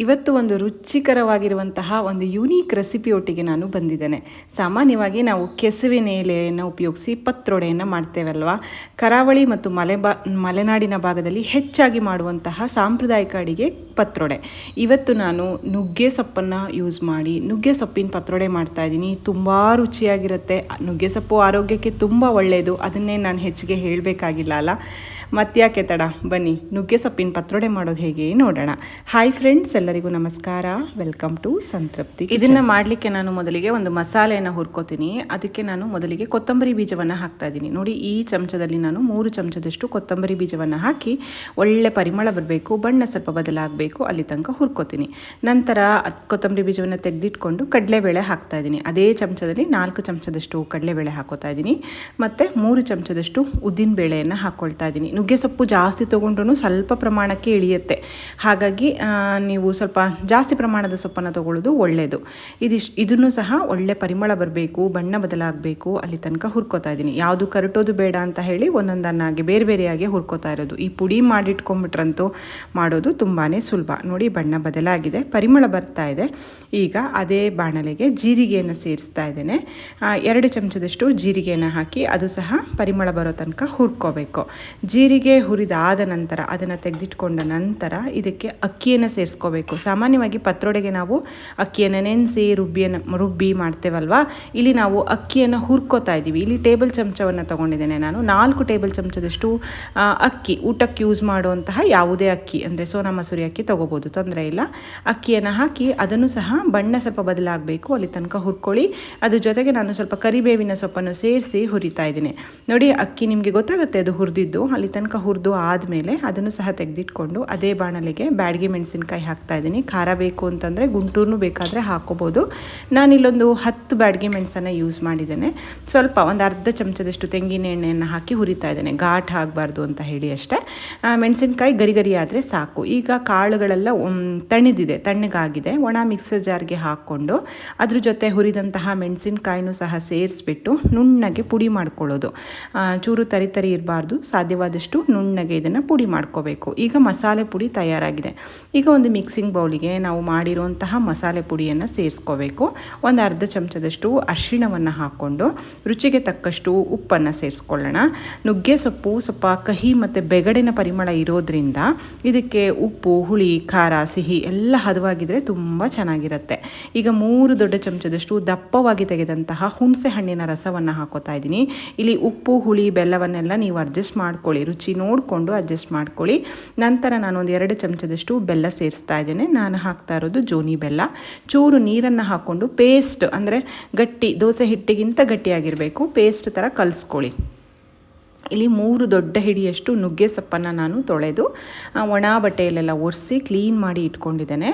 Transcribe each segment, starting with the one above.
ಇವತ್ತು ಒಂದು ರುಚಿಕರವಾಗಿರುವಂತಹ ಒಂದು ಯುನೀಕ್ ರೆಸಿಪಿ ಒಟ್ಟಿಗೆ ನಾನು ಬಂದಿದ್ದೇನೆ. ಸಾಮಾನ್ಯವಾಗಿ ನಾವು ಕೆಸುವಿನ ಎಲೆಯನ್ನು ಉಪಯೋಗಿಸಿ ಪತ್ರೊಡೆಯನ್ನು ಮಾಡ್ತೇವಲ್ವಾ? ಕರಾವಳಿ ಮತ್ತು ಮಲೆಬಾ, ಮಲೆನಾಡಿನ ಭಾಗದಲ್ಲಿ ಹೆಚ್ಚಾಗಿ ಮಾಡುವಂತಹ ಸಾಂಪ್ರದಾಯಿಕ ಅಡಿಗೆ ಪತ್ರೊಡೆ. ಇವತ್ತು ನಾನು ನುಗ್ಗೆ ಸೊಪ್ಪನ್ನು ಯೂಸ್ ಮಾಡಿ, ನುಗ್ಗೆ ಸೊಪ್ಪಿನ ಪತ್ರೊಡೆ ಮಾಡ್ತಾ ಇದ್ದೀನಿ. ತುಂಬ ರುಚಿಯಾಗಿರುತ್ತೆ. ನುಗ್ಗೆ ಸೊಪ್ಪು ಆರೋಗ್ಯಕ್ಕೆ ತುಂಬ ಒಳ್ಳೆಯದು ಅದನ್ನೇ ನಾನು ಹೆಚ್ಚಿಗೆ ಹೇಳಬೇಕಾಗಿಲ್ಲ ಅಲ್ಲ? ಮತ್ತ್ಯಾಕೆ ತಡ? ಬನ್ನಿ, ನುಗ್ಗೆ ಸೊಪ್ಪಿನ ಪತ್ರೊಡೆ ಮಾಡೋದು ಹೇಗೆ ನೋಡೋಣ. ಹಾಯ್ ಫ್ರೆಂಡ್ಸ್ ಎಲ್ಲರಿಗೂ ನಮಸ್ಕಾರ. ವೆಲ್ಕಮ್ ಟು ಸಂತೃಪ್ತಿ ಇದನ್ನು ಮಾಡಲಿಕ್ಕೆ ನಾನು ಮೊದಲಿಗೆ ಒಂದು ಮಸಾಲೆಯನ್ನು ಹುರ್ಕೋತೀನಿ. ಅದಕ್ಕೆ ನಾನು ಮೊದಲಿಗೆ ಕೊತ್ತಂಬರಿ ಬೀಜವನ್ನು ಹಾಕ್ತಾ ಇದ್ದೀನಿ. ನೋಡಿ, ಈ ಚಮಚದಲ್ಲಿ ನಾನು ಮೂರು ಚಮಚದಷ್ಟು ಕೊತ್ತಂಬರಿ ಬೀಜವನ್ನು ಹಾಕಿ ಒಳ್ಳೆ ಪರಿಮಳ ಬರಬೇಕು. ಬಣ್ಣ ಸ್ವಲ್ಪ ಬದಲಾಗಬೇಕು. ಅಲ್ಲಿ ತನಕ ಹುರ್ಕೋತೀನಿ. ನಂತರ ಕೊತ್ತಂಬರಿ ಬೀಜವನ್ನು ತೆಗೆದಿಟ್ಕೊಂಡು ಕಡಲೆಬೇಳೆ ಹಾಕ್ತಾ ಇದ್ದೀನಿ. ಅದೇ ಚಮಚದಲ್ಲಿ ನಾಲ್ಕು ಚಮಚದಷ್ಟು ಕಡಲೆಬೇಳೆ ಹಾಕೋತಾ ಇದ್ದೀನಿ. ಮತ್ತು ಮೂರು ಚಮಚದಷ್ಟು ಉದ್ದಿನ ಬೇಳೆಯನ್ನು ಹಾಕ್ಕೊಳ್ತಾ ಇದ್ದೀನಿ. ನುಗ್ಗೆ ಸೊಪ್ಪು ಜಾಸ್ತಿ ತೊಗೊಂಡ್ರೂ ಸ್ವಲ್ಪ ಪ್ರಮಾಣಕ್ಕೆ ಇಳಿಯುತ್ತೆ. ಹಾಗಾಗಿ ನೀವು ಸ್ವಲ್ಪ ಜಾಸ್ತಿ ಪ್ರಮಾಣದ ಸೊಪ್ಪನ್ನು ತಗೊಳ್ಳೋದು ಒಳ್ಳೆಯದು ಇದಿಷ್ಟು ಇದನ್ನು ಸಹ ಒಳ್ಳೆ ಪರಿಮಳ ಬರಬೇಕು, ಬಣ್ಣ ಬದಲಾಗಬೇಕು, ಅಲ್ಲಿ ತನಕ ಹುರ್ಕೋತಾ ಇದ್ದೀನಿ. ಯಾವುದು ಕರಟೋದು ಬೇಡ ಅಂತ ಹೇಳಿ ಒಂದೊಂದನ್ನಾಗಿ ಬೇರೆ ಬೇರೆಯಾಗಿ ಹುರ್ಕೋತಾ ಇರೋದು. ಈ ಪುಡಿ ಮಾಡಿಟ್ಕೊಂಬಿಟ್ರಂತೂ ಮಾಡೋದು ತುಂಬಾ ಸುಲಭ. ನೋಡಿ, ಬಣ್ಣ ಬದಲಾಗಿದೆ. ಪರಿಮಳ ಬರ್ತಾ ಇದೆ. ಈಗ ಅದೇ ಬಾಣಲೆಗೆ ಜೀರಿಗೆಯನ್ನು ಸೇರಿಸ್ತಾ ಇದ್ದೇನೆ. ಎರಡು ಚಮಚದಷ್ಟು ಜೀರಿಗೆಯನ್ನು ಹಾಕಿ ಅದು ಸಹ ಪರಿಮಳ ಬರೋ ತನಕ ಹುರ್ಕೋಬೇಕು. ಜೀರಿಗೆ ಹುರಿದಾದ ನಂತರ, ಅದನ್ನು ತೆಗೆದಿಟ್ಕೊಂಡ ನಂತರ ಇದಕ್ಕೆ ಅಕ್ಕಿಯನ್ನು ಸೇರಿಸ್ಕೋಬೇಕು. ಸಾಮಾನ್ಯವಾಗಿ ಪತ್ರೊಡೆಗೆ ನಾವು ಅಕ್ಕಿಯನ್ನು ನೆನೆಸಿ ರುಬ್ಬಿಯನ್ನು, ರುಬ್ಬಿ ಮಾಡ್ತೇವಲ್ವ? ಇಲ್ಲಿ ನಾವು ಅಕ್ಕಿಯನ್ನು ಹುರ್ಕೋತಾ ಇದ್ದೀವಿ. ಇಲ್ಲಿ ಟೇಬಲ್ ಚಮಚವನ್ನು ತೊಗೊಂಡಿದ್ದೇನೆ ನಾನು. ನಾಲ್ಕು ಟೇಬಲ್ ಚಮಚದಷ್ಟು ಅಕ್ಕಿ, ಊಟಕ್ಕೆ ಯೂಸ್ ಮಾಡುವಂತಹ ಯಾವುದೇ ಅಕ್ಕಿ, ಅಂದರೆ ಸೋನಾ ಮಸೂರಿ ಅಕ್ಕಿ ತೊಗೋಬೋದು, ತೊಂದರೆ ಇಲ್ಲ. ಅಕ್ಕಿಯನ್ನು ಹಾಕಿ ಅದನ್ನು ಸಹ ಬಣ್ಣ ಸ್ವಲ್ಪ ಬದಲಾಗಬೇಕು, ಅಲ್ಲಿ ತನಕ ಹುರ್ಕೊಳ್ಳಿ. ಅದ್ರ ಜೊತೆಗೆ ನಾನು ಸ್ವಲ್ಪ ಕರಿಬೇವಿನ ಸೊಪ್ಪನ್ನು ಸೇರಿಸಿ ಹುರಿತಾ ಇದ್ದೀನಿ. ನೋಡಿ, ಅಕ್ಕಿ ನಿಮಗೆ ಗೊತ್ತಾಗುತ್ತೆ ಅದು ಹುರಿದಿದ್ದು. ಅಲ್ಲಿ ತನಕ ಹುರಿದು ಆದಮೇಲೆ ಅದನ್ನು ಸಹ ತೆಗೆದಿಟ್ಕೊಂಡು ಅದೇ ಬಾಣಲೆಗೆ ಬ್ಯಾಡಿಗೆ ಮೆಣಸಿನ್ಕಾಯಿ ಹಾಕ್ತಾ ಇದ್ದೀನಿ. ಖಾರ ಬೇಕು ಅಂತಂದರೆ ಗುಂಟೂರು ಬೇಕಾದರೆ ಹಾಕೋಬೋದು. ನಾನಿಲ್ಲೊಂದು ಹತ್ತು ಬ್ಯಾಡಿಗೆ ಮೆಣಸನ್ನು ಯೂಸ್ ಮಾಡಿದ್ದೇನೆ. ಸ್ವಲ್ಪ ಒಂದು ಅರ್ಧ ಚಮಚದಷ್ಟು ತೆಂಗಿನ ಎಣ್ಣೆಯನ್ನು ಹಾಕಿ ಹುರಿತಾ ಇದ್ದೇನೆ. ಘಾಟ್ ಆಗಬಾರ್ದು ಅಂತ ಹೇಳಿ ಅಷ್ಟೇ. ಮೆಣಸಿನಕಾಯಿ ಮೆಣಸಿನ್ಕಾಯಿ ಗರಿ ಗರಿ ಆದರೆ ಸಾಕು. ಈಗ ಕಾಳುಗಳೆಲ್ಲ ತಣಿದಿದೆ, ತಣ್ಣಗಾಗಿದೆ. ಒಣ ಮಿಕ್ಸರ್ ಜಾರ್ಗೆ ಹಾಕ್ಕೊಂಡು ಅದ್ರ ಜೊತೆ ಹುರಿದಂತಹ ಮೆಣಸಿನಕಾಯಿನೂ ಸಹ ಸೇರಿಸ್ಬಿಟ್ಟು ನುಣ್ಣಗೆ ಪುಡಿ ಮಾಡ್ಕೊಳ್ಳೋದು. ಚೂರು ತರಿ ತರಿ ಇರಬಾರ್ದು. ಸಾಧ್ಯವಾದಷ್ಟು ನುಣ್ಣಗೆ ಇದನ್ನು ಪುಡಿ ಮಾಡ್ಕೋಬೇಕು. ಈಗ ಮಸಾಲೆ ಪುಡಿ ತಯಾರಾಗಿದೆ. ಈಗ ಒಂದು ಮಿಕ್ಸಿಂಗ್ ಬೌಲಿಗೆ ನಾವು ಮಾಡಿರುವಂತಹ ಮಸಾಲೆ ಪುಡಿಯನ್ನು ಸೇರಿಸ್ಕೋಬೇಕು. ಒಂದು ಅರ್ಧ ಚಮಚದಷ್ಟು ಅರಿಶಿಣವನ್ನು ಹಾಕ್ಕೊಂಡು ರುಚಿಗೆ ತಕ್ಕಷ್ಟು ಉಪ್ಪನ್ನು ಸೇರಿಸ್ಕೊಳ್ಳೋಣ. ನುಗ್ಗೆ ಸೊಪ್ಪು ಸ್ವಲ್ಪ ಕಹಿ ಮತ್ತು ಬೆಗಡಿನ ಪರಿಮಳ ಇರೋದ್ರಿಂದ ಇದಕ್ಕೆ ಉಪ್ಪು ಖಾರ, ಸಿಹಿ ಎಲ್ಲ ಹದವಾಗಿದ್ರೆ ತುಂಬ ಚೆನ್ನಾಗಿರುತ್ತೆ. ಈಗ ಮೂರು ದೊಡ್ಡ ಚಮಚದಷ್ಟು ದಪ್ಪವಾಗಿ ತೆಗೆದಂತಹ ಹುಣಸೆ ಹಣ್ಣಿನ ರಸವನ್ನು ಹಾಕೋತಾ ಇದ್ದೀನಿ. ಇಲ್ಲಿ ಉಪ್ಪು, ಹುಳಿ, ಬೆಲ್ಲವನ್ನೆಲ್ಲ ನೀವು ಅಡ್ಜಸ್ಟ್ ಮಾಡ್ಕೊಳ್ಳಿ. ರುಚಿ ನೋಡಿಕೊಂಡು ಅಡ್ಜಸ್ಟ್ ಮಾಡ್ಕೊಳ್ಳಿ. ನಂತರ ನಾನು ಒಂದು ಎರಡು ಚಮಚದಷ್ಟು ಬೆಲ್ಲ ಸೇರಿಸ್ತಾ ಇದ್ದೇನೆ. ನಾನು ಹಾಕ್ತಾ ಇರೋದು ಜೋನಿ ಬೆಲ್ಲ. ಚೂರು ನೀರನ್ನು ಹಾಕ್ಕೊಂಡು ಪೇಸ್ಟ್ ಅಂದರೆ ಗಟ್ಟಿ, ದೋಸೆ ಹಿಟ್ಟಿಗಿಂತ ಗಟ್ಟಿಯಾಗಿರಬೇಕು. ಪೇಸ್ಟ್ ಥರ ಕಲಿಸ್ಕೊಳ್ಳಿ. ಇಲ್ಲಿ ಮೂರು ದೊಡ್ಡ ಹಿಡಿಯಷ್ಟು ನುಗ್ಗೆ ಸೊಪ್ಪನ್ನು ನಾನು ತೊಳೆದು ಒಣ ಬಟ್ಟೆಯಲ್ಲೆಲ್ಲ ಒರೆಸಿ ಕ್ಲೀನ್ ಮಾಡಿ ಇಟ್ಕೊಂಡಿದ್ದೇನೆ.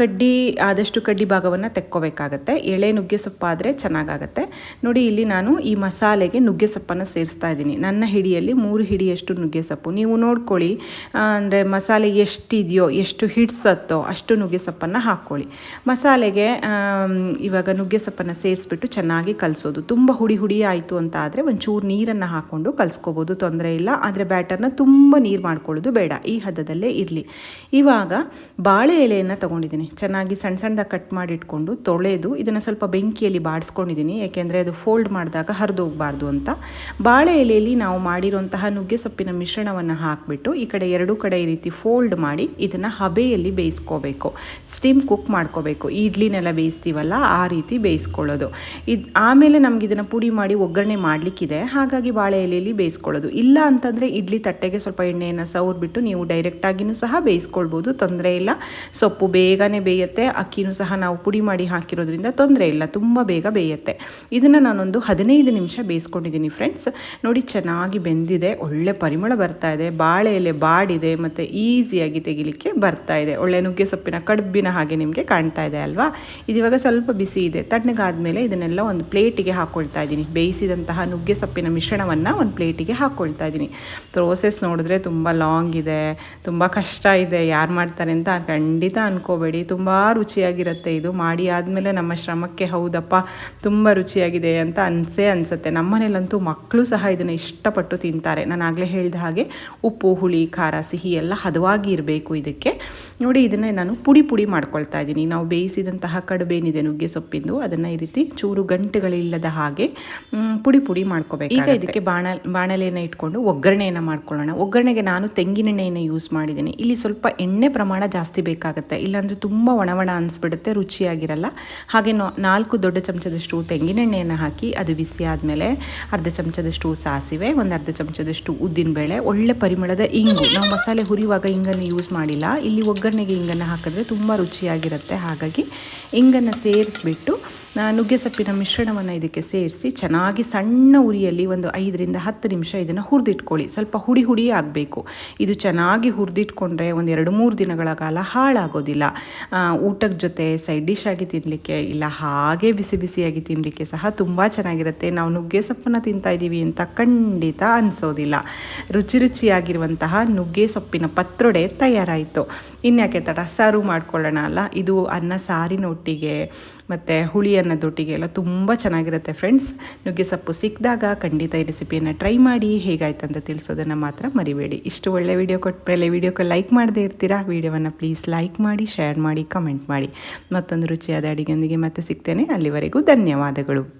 ಕಡ್ಡಿ, ಆದಷ್ಟು ಕಡ್ಡಿ ಭಾಗವನ್ನು ತೆಕ್ಕೋಬೇಕಾಗತ್ತೆ. ಎಳೆ ನುಗ್ಗೆ ಸೊಪ್ಪಾದರೆ ಚೆನ್ನಾಗಾಗತ್ತೆ. ನೋಡಿ, ಇಲ್ಲಿ ನಾನು ಈ ಮಸಾಲೆಗೆ ನುಗ್ಗೆ ಸೊಪ್ಪನ್ನು ಸೇರಿಸ್ತಾ ಇದ್ದೀನಿ. ನನ್ನ ಹಿಡಿಯಲ್ಲಿ ಮೂರು ಹಿಡಿಯಷ್ಟು ನುಗ್ಗೆ ಸೊಪ್ಪು ನೀವು ನೋಡ್ಕೊಳ್ಳಿ ಅಂದರೆ ಮಸಾಲೆ ಎಷ್ಟಿದೆಯೋ, ಎಷ್ಟು ಹಿಡ್ಸತ್ತೋ ಅಷ್ಟು ನುಗ್ಗೆ ಸೊಪ್ಪನ್ನು ಹಾಕ್ಕೊಳ್ಳಿ. ಮಸಾಲೆಗೆ ಇವಾಗ ನುಗ್ಗೆ ಸೊಪ್ಪನ್ನು ಸೇರಿಸ್ಬಿಟ್ಟು ಚೆನ್ನಾಗಿ ಕಲಿಸೋದು. ತುಂಬ ಹುಡಿ ಹುಡಿ ಆಯಿತು ಅಂತ ಆದರೆ ಒಂಚೂರು ನೀರನ್ನು ಹಾಕ್ಕೊಂಡು ಕಲಿಸ್ಕೋಬೋದು, ತೊಂದರೆ ಇಲ್ಲ. ಆದರೆ ಬ್ಯಾಟರ್ನ ತುಂಬ ನೀರು ಮಾಡ್ಕೊಳ್ಳೋದು ಬೇಡ. ಈ ಹದದಲ್ಲೇ ಇರಲಿ. ಇವಾಗ ಬಾಳೆ ಎಲೆಯನ್ನು ತೊಗೊಂಡಿದ್ದೀನಿ. ಚೆನ್ನಾಗಿ ಸಣ್ಣ ಸಣ್ಣದಾಗಿ ಕಟ್ ಮಾಡಿಟ್ಕೊಂಡು ತೊಳೆದು ಇದನ್ನು ಸ್ವಲ್ಪ ಬೆಂಕಿಯಲ್ಲಿ ಬಾಡಿಸ್ಕೊಂಡಿದ್ದೀನಿ. ಯಾಕೆಂದರೆ ಅದು ಫೋಲ್ಡ್ ಮಾಡಿದಾಗ ಹರಿದೋಗಬಾರ್ದು ಅಂತ. ಬಾಳೆ ಎಲೆಯಲ್ಲಿ ನಾವು ಮಾಡಿರುವಂತಹ ನುಗ್ಗೆ ಸೊಪ್ಪಿನ ಮಿಶ್ರಣವನ್ನು ಹಾಕಿಬಿಟ್ಟು ಈ ಕಡೆ ಎರಡೂ ಕಡೆ ಈ ರೀತಿ ಫೋಲ್ಡ್ ಮಾಡಿ ಇದನ್ನು ಹಬೆಯಲ್ಲಿ ಬೇಯಿಸ್ಕೋಬೇಕು. ಸ್ಟೀಮ್ ಕುಕ್ ಮಾಡ್ಕೋಬೇಕು. ಇಡ್ಲಿನೆಲ್ಲ ಬೇಯಿಸ್ತೀವಲ್ಲ, ಆ ರೀತಿ ಬೇಯಿಸ್ಕೊಳ್ಳೋದು. ಇದು ಆಮೇಲೆ ನಮ್ಗೆ ಇದನ್ನು ಪುಡಿ ಮಾಡಿ ಒಗ್ಗರಣೆ ಮಾಡಲಿಕ್ಕಿದೆ. ಹಾಗಾಗಿ ಬಾಳೆ ಎಲೆಯಲ್ಲಿ ಇಲ್ಲ ಅಂತಂದರೆ ಇಡ್ಲಿ ತಟ್ಟೆಗೆ ಸ್ವಲ್ಪ ಎಣ್ಣೆಯನ್ನು ಸವರ್ಬಿಟ್ಟು ನೀವು ಡೈರೆಕ್ಟಾಗಿಯೂ ಸಹ ಬೇಯಿಸ್ಕೊಳ್ಬೋದು, ತೊಂದರೆ ಇಲ್ಲ. ಸೊಪ್ಪು ಬೇಗನೆ ಬೇಯುತ್ತೆ, ಅಕ್ಕಿನೂ ಸಹ ನಾವು ಪುಡಿ ಮಾಡಿ ಹಾಕಿರೋದ್ರಿಂದ ತೊಂದರೆ ಇಲ್ಲ, ತುಂಬ ಬೇಗ ಬೇಯುತ್ತೆ. ಇದನ್ನು ನಾನೊಂದು ಹದಿನೈದು ನಿಮಿಷ ಬೇಯಿಸ್ಕೊಂಡಿದ್ದೀನಿ ಫ್ರೆಂಡ್ಸ್ ನೋಡಿ ಚೆನ್ನಾಗಿ ಬೆಂದಿದೆ, ಒಳ್ಳೆ ಪರಿಮಳ ಬರ್ತಾ ಇದೆ, ಬಾಳೆ ಎಲೆ ಬಾಡಿದೆ, ಮತ್ತು ಈಸಿಯಾಗಿ ತೆಗಿಲಿಕ್ಕೆ ಬರ್ತಾ ಇದೆ. ಒಳ್ಳೆ ನುಗ್ಗೆ ಸೊಪ್ಪಿನ ಕಡುಬಿನ ಹಾಗೆ ನಿಮಗೆ ಕಾಣ್ತಾ ಇದೆ ಅಲ್ವಾ? ಇದಿವಾಗ ಸ್ವಲ್ಪ ಬಿಸಿ ಇದೆ. ತಣ್ಣಗಾದ ಮೇಲೆ ಇದನ್ನೆಲ್ಲ ಒಂದು ಪ್ಲೇಟಿಗೆ ಹಾಕ್ಕೊಳ್ತಾ ಇದ್ದೀನಿ. ಬೇಯಿಸಿದಂತಹ ನುಗ್ಗೆ ಸೊಪ್ಪಿನ ಮಿಶ್ರಣವನ್ನು ಒಂದು ಪ್ಲೇಟ್ ಪ್ಲೇಟಿಗೆ ಹಾಕ್ಕೊಳ್ತಾ ಇದ್ದೀನಿ ಪ್ರೋಸೆಸ್ ನೋಡಿದ್ರೆ ತುಂಬ ಲಾಂಗ್ ಇದೆ, ತುಂಬ ಕಷ್ಟ ಇದೆ, ಯಾರು ಮಾಡ್ತಾರೆ ಅಂತ ಖಂಡಿತ ಅನ್ಕೋಬೇಡಿ. ತುಂಬ ರುಚಿಯಾಗಿರುತ್ತೆ ಇದು. ಮಾಡಿ ಆದಮೇಲೆ ನಮ್ಮ ಶ್ರಮಕ್ಕೆ ಹೌದಪ್ಪ, ತುಂಬ ರುಚಿಯಾಗಿದೆ ಅಂತ ಅನಿಸೇ ಅನಿಸುತ್ತೆ. ನಮ್ಮನೇಲಂತೂ ಮಕ್ಕಳು ಸಹ ಇದನ್ನು ಇಷ್ಟಪಟ್ಟು ತಿಂತಾರೆ. ನಾನು ಆಗಲೇ ಹೇಳಿದ ಹಾಗೆ ಉಪ್ಪು, ಹುಳಿ, ಖಾರ, ಸಿಹಿ ಎಲ್ಲ ಹದವಾಗಿ ಇರಬೇಕು ಇದಕ್ಕೆ. ನೋಡಿ ಇದನ್ನೇ ನಾನು ಪುಡಿ ಪುಡಿ ಮಾಡ್ಕೊಳ್ತಾ ಇದ್ದೀನಿ ನಾವು ಬೇಯಿಸಿದಂತಹ ಕಡುಬೇನಿದೆ ನುಗ್ಗೆ ಸೊಪ್ಪಿಂದು, ಅದನ್ನು ಈ ರೀತಿ ಚೂರು ಗಂಟೆಗಳಿಲ್ಲದ ಹಾಗೆ ಪುಡಿ ಪುಡಿ ಮಾಡ್ಕೋಬೇಕು ಈಗ ಇದಕ್ಕೆ ಬಾಣ ಬಾಣಲೆಯನ್ನು ಇಟ್ಕೊಂಡು ಒಗ್ಗರಣೆಯನ್ನು ಮಾಡ್ಕೊಳ್ಳೋಣ. ಒಗ್ಗರಣೆಗೆ ನಾನು ತೆಂಗಿನೆಣ್ಣೆಯನ್ನು ಯೂಸ್ ಮಾಡಿದ್ದೀನಿ. ಇಲ್ಲಿ ಸ್ವಲ್ಪ ಎಣ್ಣೆ ಪ್ರಮಾಣ ಜಾಸ್ತಿ ಬೇಕಾಗುತ್ತೆ. ಇಲ್ಲಾಂದರೆ ತುಂಬ ಒಣ ಒಣ ಅನಿಸ್ಬಿಡುತ್ತೆ, ರುಚಿಯಾಗಿರಲ್ಲ. ಹಾಗೆ ನಾಲ್ಕು ದೊಡ್ಡ ಚಮಚದಷ್ಟು ತೆಂಗಿನೆಣ್ಣೆಯನ್ನು ಹಾಕಿ ಅದು ಬಿಸಿ ಆದಮೇಲೆ ಅರ್ಧ ಚಮಚದಷ್ಟು ಸಾಸಿವೆ, ಒಂದು ಅರ್ಧ ಚಮಚದಷ್ಟು ಉದ್ದಿನಬೇಳೆ ಒಳ್ಳೆ ಪರಿಮಳದ ಇಂಗು. ನಾವು ಮಸಾಲೆ ಹುರಿಯುವಾಗ ಇಂಗನ್ನು ಯೂಸ್ ಮಾಡಿಲ್ಲ. ಇಲ್ಲಿ ಒಗ್ಗರಣೆಗೆ ಇಂಗನ್ನು ಹಾಕಿದ್ರೆ ತುಂಬ ರುಚಿಯಾಗಿರುತ್ತೆ. ಹಾಗಾಗಿ ಇಂಗನ್ನು ಸೇರಿಸ್ಬಿಟ್ಟು ನುಗ್ಗೆ ಸೊಪ್ಪಿನ ಮಿಶ್ರಣವನ್ನು ಇದಕ್ಕೆ ಸೇರಿಸಿ ಚೆನ್ನಾಗಿ ಸಣ್ಣ ಉರಿಯಲ್ಲಿ ಒಂದು ಐದರಿಂದ ಹತ್ತು ನಿಮಿಷ ಇದನ್ನು ಹುರಿದಿಟ್ಕೊಳ್ಳಿ. ಸ್ವಲ್ಪ ಹುಡಿ ಹುಡಿ ಆಗಬೇಕು. ಇದು ಚೆನ್ನಾಗಿ ಹುರಿದಿಟ್ಕೊಂಡ್ರೆ ಒಂದು ಎರಡು ಮೂರು ದಿನಗಳ ಕಾಲ ಹಾಳಾಗೋದಿಲ್ಲ. ಊಟದ ಜೊತೆ ಸೈಡ್ ಡಿಶ್ ಆಗಿ ತಿನ್ನಲಿಕ್ಕೆ ಇಲ್ಲ, ಹಾಗೆ ಬಿಸಿ ಬಿಸಿಯಾಗಿ ತಿನ್ನಲಿಕ್ಕೆ ಸಹ ತುಂಬ ಚೆನ್ನಾಗಿರುತ್ತೆ. ನಾವು ನುಗ್ಗೆ ಸೊಪ್ಪನ್ನು ತಿಂತಾ ಇದ್ದೀವಿ ಅಂತ ಖಂಡಿತ ಅನಿಸೋದಿಲ್ಲ. ರುಚಿ ರುಚಿಯಾಗಿರುವಂತಹ ನುಗ್ಗೆ ಸೊಪ್ಪಿನ ಪತ್ರೊಡೆ ತಯಾರಾಯಿತು. ಇನ್ಯಾಕೆ ತಡ? ಸರ್ವ್ ಮಾಡ್ಕೊಳ್ಳೋಣ ಅಲ್ಲ. ಇದು ಅನ್ನ ಸಾರಿನ ಒಟ್ಟಿಗೆ ಮತ್ತು ಹುಳಿ ಅನ್ನದೊಟ್ಟಿಗೆ ಎಲ್ಲ ತುಂಬ ಚೆನ್ನಾಗಿರುತ್ತೆ ಫ್ರೆಂಡ್ಸ್ ನುಗ್ಗೆ ಸೊಪ್ಪು ಸಿಕ್ಕಿದಾಗ ಖಂಡಿತ ಈ ರೆಸಿಪಿಯನ್ನು ಟ್ರೈ ಮಾಡಿ ಹೇಗಾಯ್ತು ಅಂತ ತಿಳಿಸೋದನ್ನು ಮಾತ್ರ ಮರಿಬೇಡಿ. ಇಷ್ಟು ಒಳ್ಳೆ ವಿಡಿಯೋ ಕೊಟ್ಟ ಮೇಲೆ ವಿಡಿಯೋಕ್ಕೆ ಲೈಕ್ ಮಾಡದೇ ಇರ್ತೀರಾ? ವಿಡಿಯೋವನ್ನು ಪ್ಲೀಸ್ ಲೈಕ್ ಮಾಡಿ ಶೇರ್ ಮಾಡಿ ಕಮೆಂಟ್ ಮಾಡಿ. ಮತ್ತೊಂದು ರುಚಿಯಾದ ಅಡಿಗೆಯೊಂದಿಗೆ ಮತ್ತೆ ಸಿಗ್ತೇನೆ. ಅಲ್ಲಿವರೆಗೂ ಧನ್ಯವಾದಗಳು.